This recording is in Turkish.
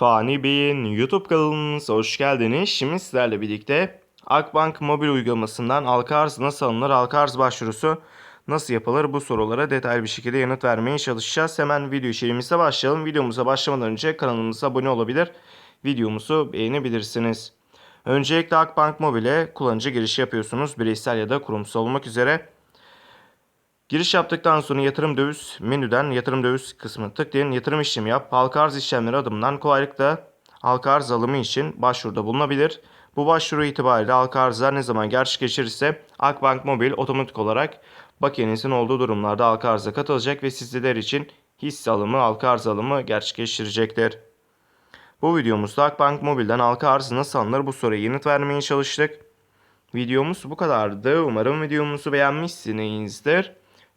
Fani Bey'in YouTube kanalımıza hoş geldiniz. Şimdi sizlerle birlikte Akbank mobil uygulamasından halka arz nasıl alınır, halka arz başvurusu nasıl yapılır bu sorulara detaylı bir şekilde yanıt vermeye çalışacağız. Hemen video içeriğimize başlayalım. Videomuza başlamadan önce kanalımıza abone olabilir, videomuzu beğenebilirsiniz. Öncelikle Akbank Mobil'e kullanıcı girişi yapıyorsunuz. Bireysel ya da kurumsal olmak üzere. Giriş yaptıktan sonra yatırım döviz menüden yatırım döviz kısmını tıklayın. Yatırım işlemi yap. Halka arz işlemleri adımından kolaylıkla halka arz alımı için başvuruda bulunabilir. Bu başvuru itibariyle halka arzlar ne zaman gerçekleşirse Akbank Mobil otomatik olarak bakiyenizin olduğu durumlarda halka arza katılacak ve sizler için hisse alımı, halka arz alımı gerçekleştirecektir. Bu videomuzda Akbank Mobil'den halka arz nasıl alınır bu soruya yanıt vermeye çalıştık. Videomuz bu kadardı. Umarım videomuzu beğenmişsinizdir.